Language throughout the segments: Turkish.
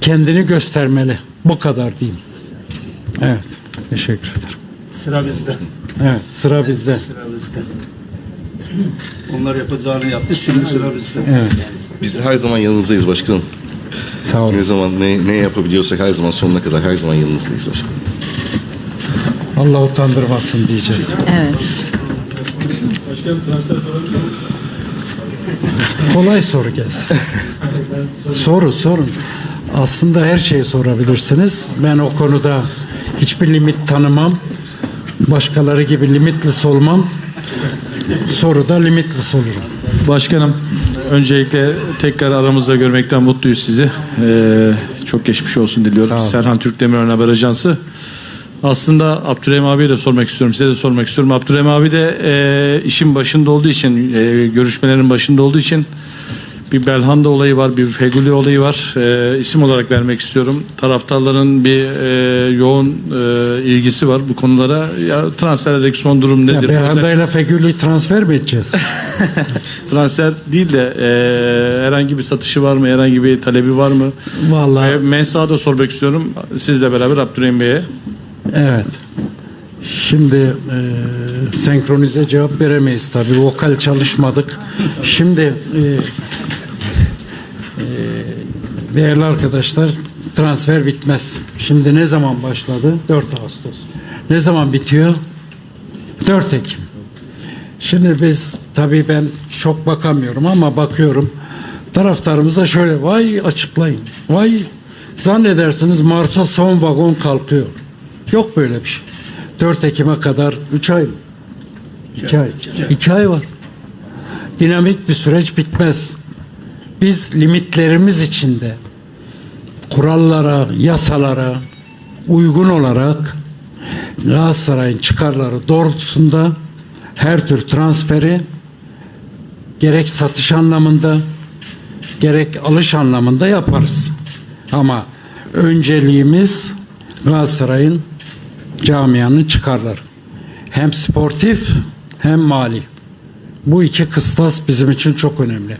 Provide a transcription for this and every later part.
kendini göstermeli. Bu kadar diyeyim. Evet. Teşekkür ederim. Sıra bizde. Evet. Sıra bizde. Sıra bizde. Onlar yapacağını yaptı. Şimdi sıra bizde. Evet. Biz her zaman yanınızdayız başkanım. Sağ olun. Ne zaman ne, ne yapabiliyorsak her zaman sonuna kadar her zaman yanınızdayız başkanım. Allah utandırmasın diyeceğiz. Evet. Kolay soru gelsin. soru sorun. Aslında her şeyi sorabilirsiniz. Ben o konuda hiçbir limit tanımam. Başkaları gibi limitless olmam. Soruda limitless olurum. Başkanım, öncelikle tekrar aramızda görmekten mutluyuz sizi. Ee, çok geçmiş olsun diliyorum. Serhan Türkdemir'in haber ajansı. Aslında Abdurrahim abiye de sormak istiyorum, size de sormak istiyorum. Abdurrahim abi de e, işin başında olduğu için, e, görüşmelerin başında olduğu için bir Belhanda olayı var, bir Feguli olayı var. E, isim olarak vermek istiyorum. Taraftarların bir e, yoğun e, ilgisi var bu konulara. Ya transferdeki son durum Ya nedir? Behanda ile Fegüli'yi transfer mi edeceğiz? transfer değil de e, herhangi bir satışı var mı? Herhangi bir talebi var mı? Vallahi Ve Mensah'a da sormak istiyorum. Sizle beraber Abdurrahim Bey'e. Evet. Şimdi e, senkronize cevap veremeyiz tabii. Vokal çalışmadık. Şimdi e, e, değerli arkadaşlar transfer bitmez. Şimdi ne zaman başladı? 4 Ağustos. Ne zaman bitiyor? 4 Ekim. Şimdi biz tabii ben çok bakamıyorum ama bakıyorum. Taraftarımıza şöyle vay açıklayın. Vay zannedersiniz Mars'a son vagon kalkıyor. Yok böyle bir şey. 4 Ekim'e kadar 3 ay mı? 2 ay. 2 ay var. Dinamik bir süreç bitmez. Biz limitlerimiz içinde kurallara, yasalara uygun olarak Galatasaray'ın çıkarları doğrultusunda her tür transferi gerek satış anlamında gerek alış anlamında yaparız. Ama önceliğimiz Galatasaray'ın camianın çıkarları. Hem sportif hem mali. Bu iki kıstas bizim için çok önemli.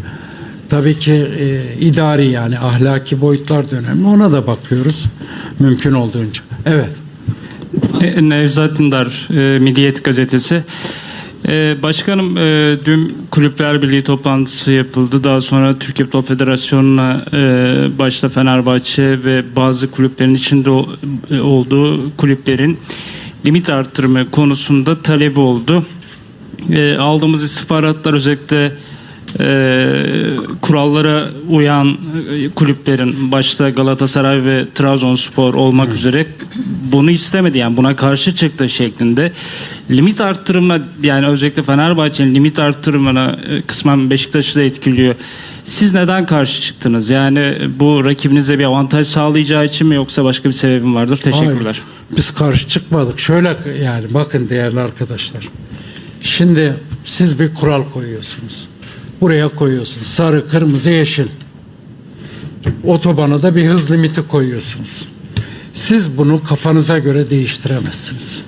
Tabii ki e, idari yani ahlaki boyutlar da önemli. Ona da bakıyoruz mümkün olduğunca. Evet. E, Nevzat Dindar, e, Milliyet Gazetesi. E, Başkanım e, dün Kulüpler Birliği toplantısı yapıldı. Daha sonra Türkiye Futbol Federasyonu'na e, başta Fenerbahçe ve bazı kulüplerin içinde e, olduğu kulüplerin limit artırımı konusunda talebi oldu. E, aldığımız istihbaratlar özellikle e, kurallara uyan e, kulüplerin başta Galatasaray ve Trabzonspor olmak üzere bunu istemedi yani buna karşı çıktı şeklinde limit arttırımına yani özellikle Fenerbahçe'nin limit arttırımına e, kısmen Beşiktaş'ı da etkiliyor. Siz neden karşı çıktınız? Yani bu rakibinize bir avantaj sağlayacağı için mi yoksa başka bir sebebim vardır? Teşekkürler. Hayır, biz karşı çıkmadık. Şöyle yani bakın değerli arkadaşlar. Şimdi siz bir kural koyuyorsunuz. Buraya koyuyorsunuz. Sarı, kırmızı, yeşil. Otobana da bir hız limiti koyuyorsunuz. Siz bunu kafanıza göre değiştiremezsiniz.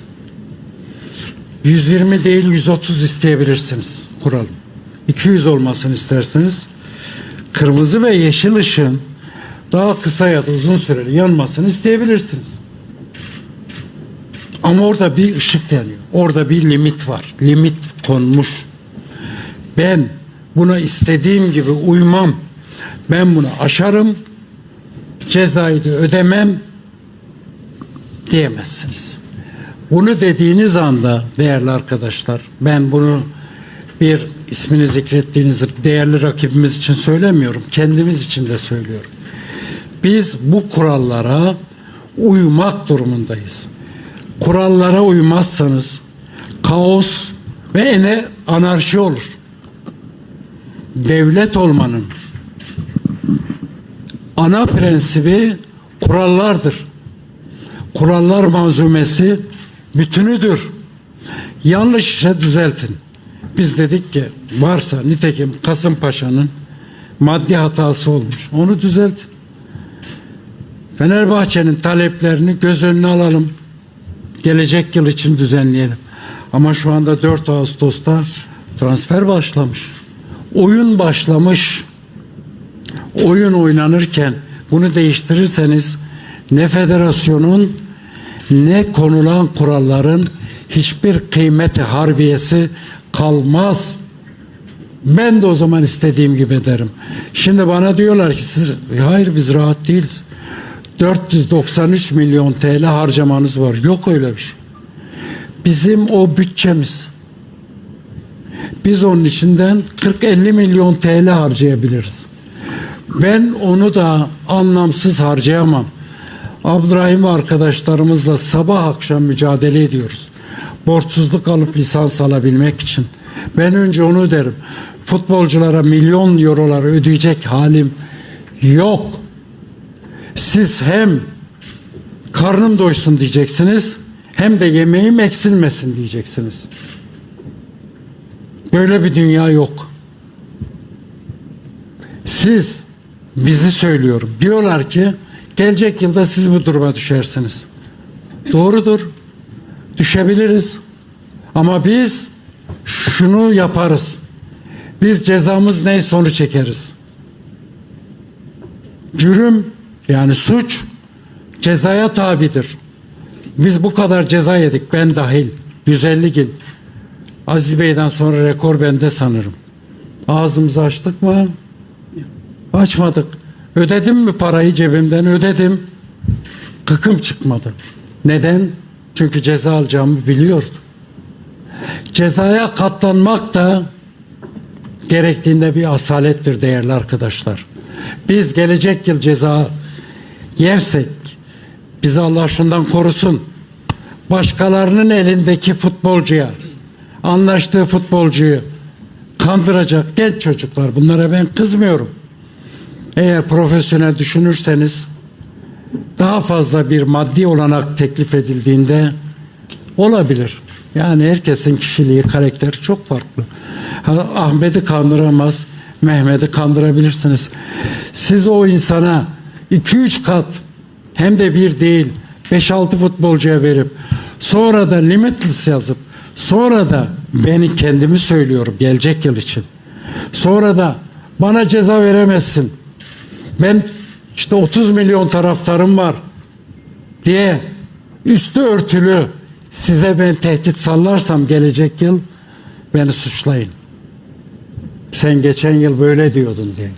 120 değil 130 isteyebilirsiniz kuralın. 200 olmasını isterseniz kırmızı ve yeşil ışığın daha kısa ya da uzun süreli yanmasını isteyebilirsiniz. Ama orada bir ışık yanıyor. Orada bir limit var. Limit konmuş. Ben buna istediğim gibi uymam. Ben bunu aşarım. Cezayı da ödemem diyemezsiniz. Bunu dediğiniz anda değerli arkadaşlar ben bunu bir ismini zikrettiğiniz değerli rakibimiz için söylemiyorum. Kendimiz için de söylüyorum. Biz bu kurallara uymak durumundayız. Kurallara uymazsanız kaos ve ene anarşi olur. Devlet olmanın ana prensibi kurallardır. Kurallar manzumesi bütünüdür. Yanlış işe düzeltin. Biz dedik ki varsa nitekim Kasımpaşa'nın maddi hatası olmuş. Onu düzeltin. Fenerbahçe'nin taleplerini göz önüne alalım. Gelecek yıl için düzenleyelim. Ama şu anda 4 Ağustos'ta transfer başlamış. Oyun başlamış. Oyun oynanırken bunu değiştirirseniz ne federasyonun ne konulan kuralların hiçbir kıymeti harbiyesi kalmaz. Ben de o zaman istediğim gibi derim. Şimdi bana diyorlar ki siz hayır biz rahat değiliz. 493 milyon TL harcamanız var. Yok öyle bir şey. Bizim o bütçemiz. Biz onun içinden 40-50 milyon TL harcayabiliriz. Ben onu da anlamsız harcayamam. Abdurrahim arkadaşlarımızla sabah akşam mücadele ediyoruz. Borçsuzluk alıp lisans alabilmek için. Ben önce onu derim. Futbolculara milyon eurolar ödeyecek halim yok. Siz hem karnım doysun diyeceksiniz hem de yemeğim eksilmesin diyeceksiniz. Böyle bir dünya yok. Siz bizi söylüyorum. Diyorlar ki gelecek yılda siz bu duruma düşersiniz. Doğrudur. Düşebiliriz. Ama biz şunu yaparız. Biz cezamız neyse onu çekeriz. Cürüm yani suç cezaya tabidir. Biz bu kadar ceza yedik ben dahil. 150 gün. Aziz Bey'den sonra rekor bende sanırım. Ağzımızı açtık mı? Açmadık. Ödedim mi parayı cebimden? Ödedim. Kıkım çıkmadı. Neden? Çünkü ceza alacağımı biliyordum. Cezaya katlanmak da gerektiğinde bir asalettir değerli arkadaşlar. Biz gelecek yıl ceza yersek bizi Allah şundan korusun. Başkalarının elindeki futbolcuya anlaştığı futbolcuyu kandıracak genç çocuklar bunlara ben kızmıyorum. Eğer profesyonel düşünürseniz daha fazla bir maddi olanak teklif edildiğinde olabilir. Yani herkesin kişiliği, karakteri çok farklı. Ahmet'i kandıramaz, Mehmet'i kandırabilirsiniz. Siz o insana 2-3 kat hem de bir değil 5-6 futbolcuya verip sonra da limitless yazıp sonra da beni kendimi söylüyorum gelecek yıl için. Sonra da bana ceza veremezsin. Ben işte 30 milyon taraftarım var diye üstü örtülü size ben tehdit sallarsam gelecek yıl beni suçlayın. Sen geçen yıl böyle diyordun diye.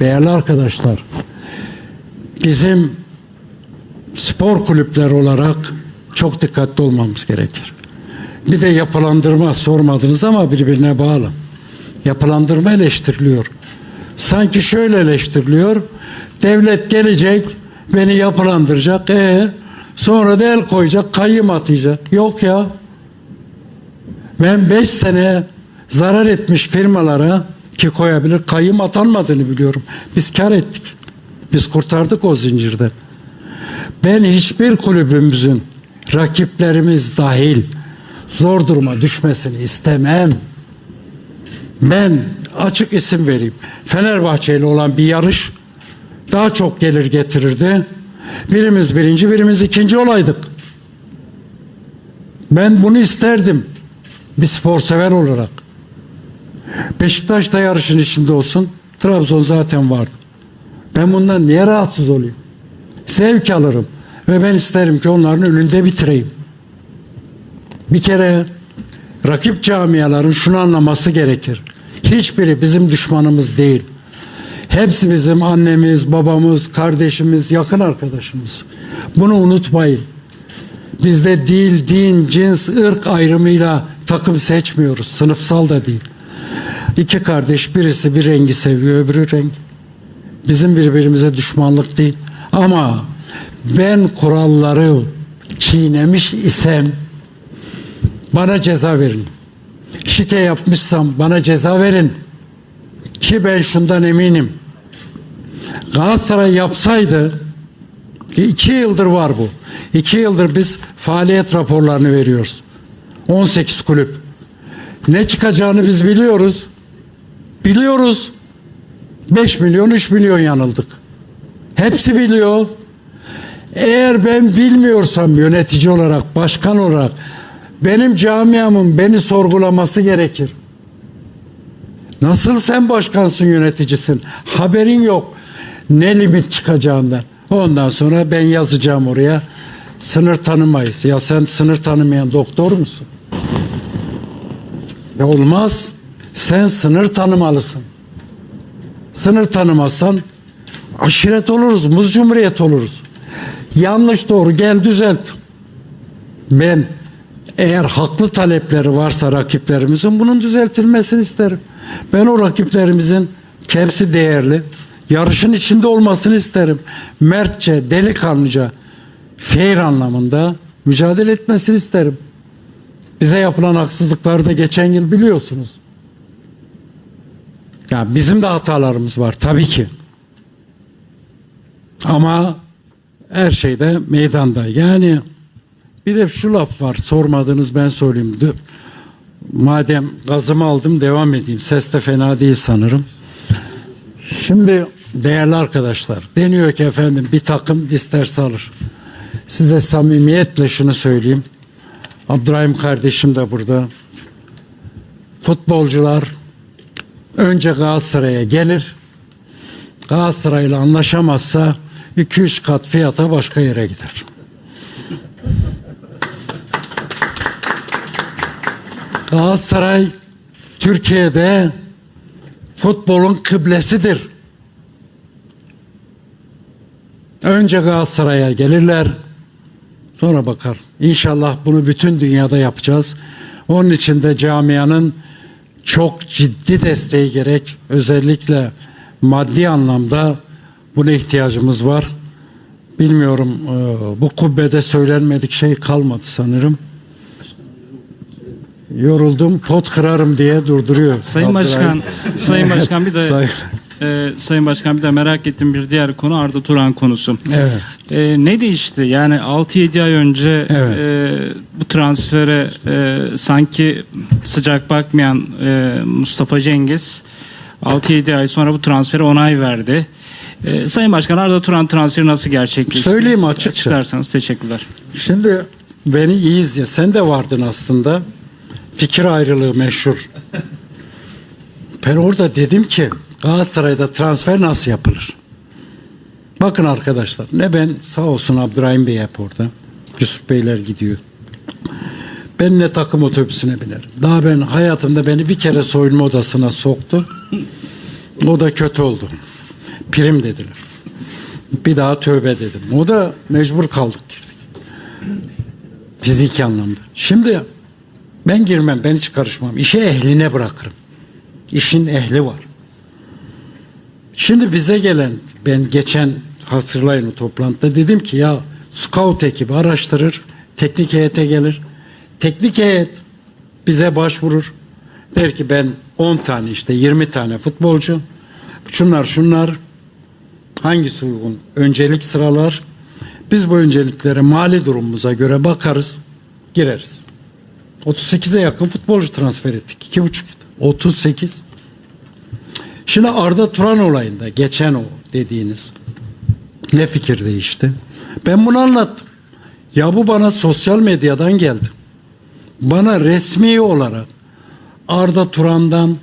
Değerli arkadaşlar, bizim spor kulüpler olarak çok dikkatli olmamız gerekir. Bir de yapılandırma sormadınız ama birbirine bağlı. Yapılandırma eleştiriliyor. Sanki şöyle eleştiriliyor. Devlet gelecek, beni yapılandıracak. E sonra da el koyacak, kayyım atacak. Yok ya. Ben 5 sene zarar etmiş firmalara ki koyabilir kayyım atanmadığını biliyorum. Biz kar ettik. Biz kurtardık o zincirden. Ben hiçbir kulübümüzün rakiplerimiz dahil zor duruma düşmesini istemem. Ben açık isim vereyim. Fenerbahçe ile olan bir yarış daha çok gelir getirirdi. Birimiz birinci, birimiz ikinci olaydık. Ben bunu isterdim. Bir spor sever olarak. Beşiktaş da yarışın içinde olsun. Trabzon zaten vardı. Ben bundan niye rahatsız olayım? Zevk alırım. Ve ben isterim ki onların önünde bitireyim. Bir kere rakip camiaların şunu anlaması gerekir. Hiçbiri bizim düşmanımız değil. Hepsi bizim annemiz, babamız, kardeşimiz, yakın arkadaşımız. Bunu unutmayın. Bizde dil, din, cins, ırk ayrımıyla takım seçmiyoruz. Sınıfsal da değil. İki kardeş birisi bir rengi seviyor, öbürü renk. Bizim birbirimize düşmanlık değil. Ama ben kuralları çiğnemiş isem bana ceza verin. Şike yapmışsam bana ceza verin. Ki ben şundan eminim. Galatasaray yapsaydı ki iki yıldır var bu. İki yıldır biz faaliyet raporlarını veriyoruz. 18 kulüp. Ne çıkacağını biz biliyoruz. Biliyoruz. 5 milyon 3 milyon yanıldık. Hepsi biliyor. Eğer ben bilmiyorsam yönetici olarak, başkan olarak benim camiamın beni sorgulaması gerekir. Nasıl sen başkansın, yöneticisin? Haberin yok. Ne limit çıkacağından. Ondan sonra ben yazacağım oraya. Sınır tanımayız. Ya sen sınır tanımayan doktor musun? Ya olmaz. Sen sınır tanımalısın. Sınır tanımazsan aşiret oluruz, muz cumhuriyet oluruz. Yanlış doğru gel düzelt. Ben eğer haklı talepleri varsa rakiplerimizin bunun düzeltilmesini isterim. Ben o rakiplerimizin hepsi değerli. Yarışın içinde olmasını isterim. Mertçe, delikanlıca, fair anlamında mücadele etmesini isterim. Bize yapılan haksızlıkları da geçen yıl biliyorsunuz. Ya bizim de hatalarımız var tabii ki. Ama her şeyde meydanda. Yani bir de şu laf var sormadınız ben söyleyeyim. Dü- Madem gazımı aldım devam edeyim. Ses de fena değil sanırım. Şimdi değerli arkadaşlar deniyor ki efendim bir takım disters alır. Size samimiyetle şunu söyleyeyim. Abdurrahim kardeşim de burada. Futbolcular önce Galatasaray'a gelir. Galatasaray'la anlaşamazsa 2-3 kat fiyata başka yere gider. Galatasaray Türkiye'de futbolun kıblesidir. Önce Galatasaray'a gelirler. Sonra bakar. İnşallah bunu bütün dünyada yapacağız. Onun için de camianın çok ciddi desteği gerek. Özellikle maddi anlamda buna ihtiyacımız var. Bilmiyorum e, bu kubbede söylenmedik şey kalmadı sanırım. Yoruldum pot kırarım diye durduruyor. Sayın Başkan, Sayın Başkan bir de Say- e, Sayın Başkan bir de merak ettiğim bir diğer konu Arda Turan konusu. Evet. E, ne değişti? Yani 6-7 ay önce Evet. e, bu transfere e, sanki sıcak bakmayan e, Mustafa Cengiz 6-7 ay sonra bu transfere onay verdi. E, Sayın Başkan Arda Turan transferi nasıl gerçekleşti? Söyleyeyim açıkça. Açıklarsanız teşekkürler. Şimdi beni iyi izle. Sen de vardın aslında. Fikir ayrılığı meşhur. Ben orada dedim ki Galatasaray'da transfer nasıl yapılır? Bakın arkadaşlar ne ben sağ olsun Abdurrahim Bey hep orada. Yusuf Beyler gidiyor. Ben ne takım otobüsüne binerim. Daha ben hayatımda beni bir kere soyunma odasına soktu. O da kötü oldu. Prim dediler. Bir daha tövbe dedim. O da mecbur kaldık girdik. Fiziki anlamda. Şimdi ben girmem, ben hiç karışmam. İşe ehline bırakırım. İşin ehli var. Şimdi bize gelen, ben geçen hatırlayın o toplantıda dedim ki ya scout ekibi araştırır, teknik heyete gelir. Teknik heyet bize başvurur. Der ki ben 10 tane işte 20 tane futbolcu. Şunlar şunlar hangisi uygun? Öncelik sıralar. Biz bu önceliklere mali durumumuza göre bakarız, gireriz. 38'e yakın futbolcu transfer ettik. 2,5 38. Şimdi Arda Turan olayında geçen o dediğiniz ne fikir değişti? Ben bunu anlattım. Ya bu bana sosyal medyadan geldi. Bana resmi olarak Arda Turan'dan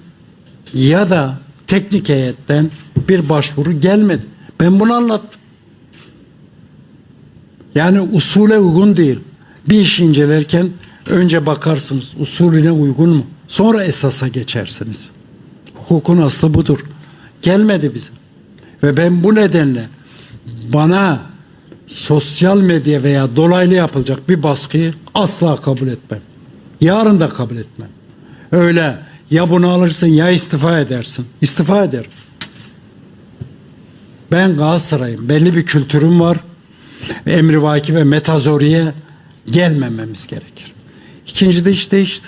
ya da teknik heyetten bir başvuru gelmedi. Ben bunu anlattım. Yani usule uygun değil. Bir iş incelerken önce bakarsınız usulüne uygun mu? Sonra esasa geçersiniz. Hukukun aslı budur. Gelmedi bize. Ve ben bu nedenle bana sosyal medya veya dolaylı yapılacak bir baskıyı asla kabul etmem. Yarın da kabul etmem. Öyle ya bunu alırsın ya istifa edersin. İstifa ederim. Ben Galatasaray'ım. Belli bir kültürüm var. Emri vaki ve metazoriye gelmememiz gerekir. İkinci de iş değişti.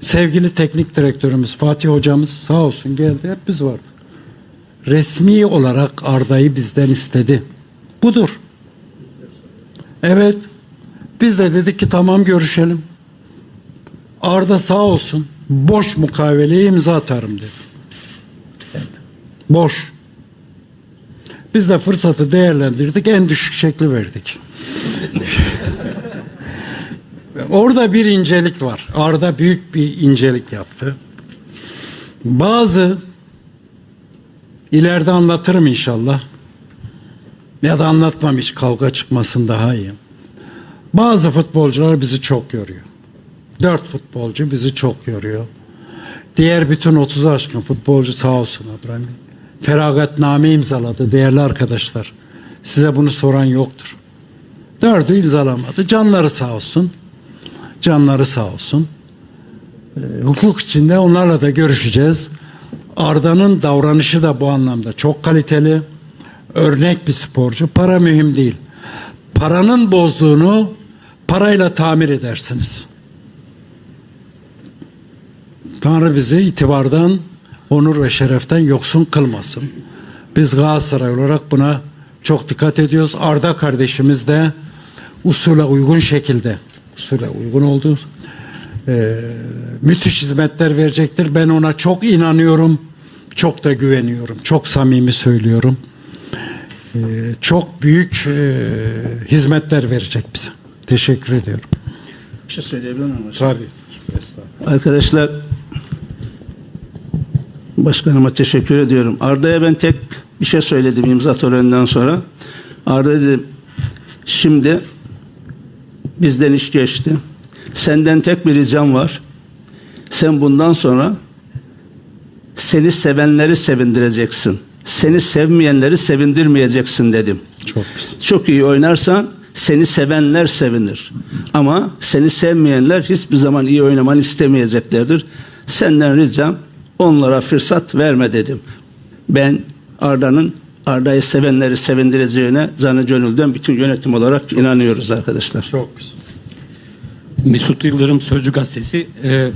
Sevgili teknik direktörümüz Fatih hocamız sağ olsun geldi. Hep biz vardık. Resmi olarak Arda'yı bizden istedi. Budur. Evet. Biz de dedik ki tamam görüşelim. Arda sağ olsun boş mukaveleye imza atarım dedi. Boş. Biz de fırsatı değerlendirdik. En düşük şekli verdik. Orada bir incelik var. Arda büyük bir incelik yaptı. Bazı ileride anlatırım inşallah. Ya da anlatmam hiç kavga çıkmasın daha iyi. Bazı futbolcular bizi çok yoruyor. Dört futbolcu bizi çok yoruyor. Diğer bütün 30 aşkın futbolcu sağ olsun Bey. Feragatname imzaladı değerli arkadaşlar. Size bunu soran yoktur. Dördü imzalamadı. Canları sağ olsun. Canları sağ olsun. Ee, hukuk içinde onlarla da görüşeceğiz. Arda'nın davranışı da bu anlamda çok kaliteli. Örnek bir sporcu. Para mühim değil. Paranın bozduğunu parayla tamir edersiniz. Tanrı bizi itibardan, onur ve şereften yoksun kılmasın. Biz Galatasaray olarak buna çok dikkat ediyoruz. Arda kardeşimiz de usule uygun şekilde, usule uygun oldu. Ee, müthiş hizmetler verecektir. Ben ona çok inanıyorum. Çok da güveniyorum. Çok samimi söylüyorum. Ee, çok büyük e, hizmetler verecek bize. Teşekkür ediyorum. Bir şey söyleyebilir miyim? Tabii. Arkadaşlar başkanıma teşekkür ediyorum. Arda'ya ben tek bir şey söyledim imza töreninden sonra. Arda dedim şimdi bizden iş geçti. Senden tek bir ricam var. Sen bundan sonra seni sevenleri sevindireceksin. Seni sevmeyenleri sevindirmeyeceksin dedim. Çok. Çok iyi oynarsan seni sevenler sevinir. Ama seni sevmeyenler hiçbir zaman iyi oynamanı istemeyeceklerdir. Senden ricam onlara fırsat verme dedim. Ben Arda'nın Arda'yı sevenleri sevindireceğine canı gönülden bütün yönetim olarak inanıyoruz arkadaşlar. Çok güzel. Mesut Yıldırım Sözcü Gazetesi. Ee,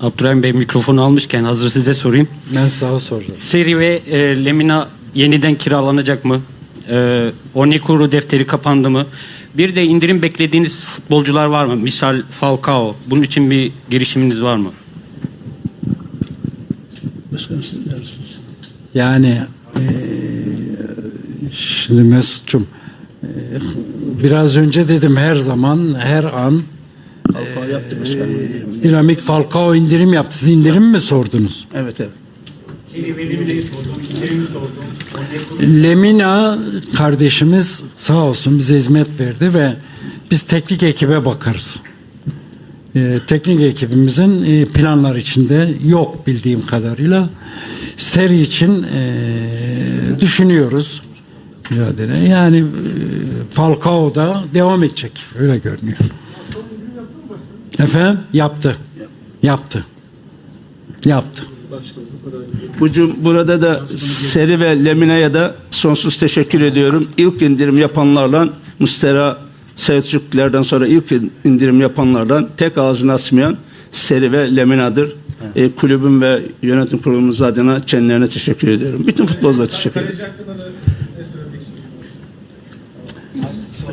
Abdurrahim Bey mikrofonu almışken hazır size sorayım. Ben sana soracağım. Seri ve e, Lemina yeniden kiralanacak mı? Ee, Onyekuru defteri kapandı mı? Bir de indirim beklediğiniz futbolcular var mı? Misal Falcao. Bunun için bir girişiminiz var mı? Başkanım siz? Yani eee, şimdi Mesut'cum eee, biraz önce dedim her zaman her an Falcao yaptı başkanım. dinamik Falcao indirim yaptı. Siz indirim mi sordunuz? Evet evet. Lemina kardeşimiz sağ olsun bize hizmet verdi ve biz teknik ekibe bakarız. Ee, teknik ekibimizin e, planlar içinde yok bildiğim kadarıyla. Seri için e, düşünüyoruz mücadele. Yani e, Falcao da devam edecek. Öyle görünüyor. Efendim? Yaptı. Yaptı. Yaptı. Bucum burada da Seri ve Lemina'ya da sonsuz teşekkür ediyorum. İlk indirim yapanlarla Mustera Selçuklulardan sonra ilk indirim yapanlardan tek ağzını açmayan Seri ve Lemina'dır. E, kulübüm ve yönetim kurulumuz adına kendilerine teşekkür ediyorum. Bütün futbolculara teşekkür ederim.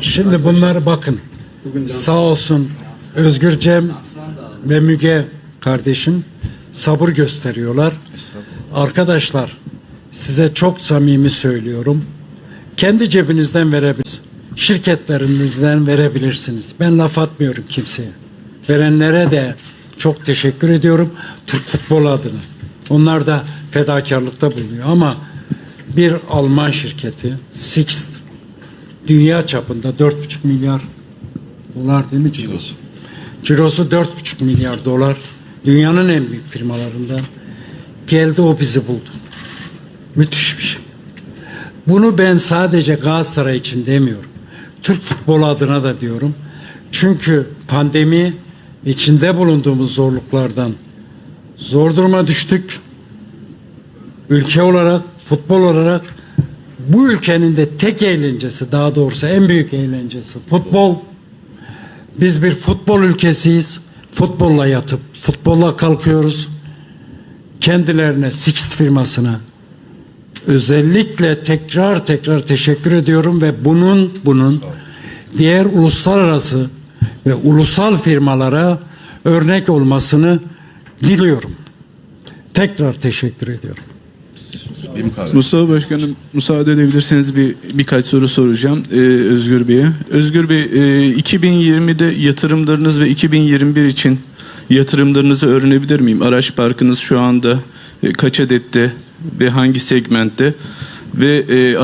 Şimdi bunları bakın. Sağ olsun Özgür Cem ve Müge kardeşim sabır gösteriyorlar. Arkadaşlar size çok samimi söylüyorum. Kendi cebinizden verebilirsiniz. Şirketlerinizden verebilirsiniz. Ben laf atmıyorum kimseye. Verenlere de çok teşekkür ediyorum. Türk futbolu adına. Onlar da fedakarlıkta bulunuyor ama bir Alman şirketi Sixt dünya çapında 4,5 milyar dolar değil mi cirosu? Cirosu 4,5 milyar dolar. Dünyanın en büyük firmalarından. Geldi o bizi buldu. Müthiş bir şey. Bunu ben sadece Galatasaray için demiyorum. Türk futbolu adına da diyorum. Çünkü pandemi içinde bulunduğumuz zorluklardan zor duruma düştük. Ülke olarak, futbol olarak bu ülkenin de tek eğlencesi, daha doğrusu en büyük eğlencesi futbol. Biz bir futbol ülkesiyiz. Futbolla yatıp futbolla kalkıyoruz. Kendilerine Sixt firmasına özellikle tekrar tekrar teşekkür ediyorum ve bunun bunun diğer uluslararası ve ulusal firmalara örnek olmasını diliyorum. Tekrar teşekkür ediyorum. Mustafa Başkanım müsaade edebilirseniz bir birkaç soru soracağım ee, Özgür Bey'e. Özgür Bey e, 2020'de yatırımlarınız ve 2021 için yatırımlarınızı öğrenebilir miyim? Araç parkınız şu anda e, kaç adette ve hangi segmentte ve e,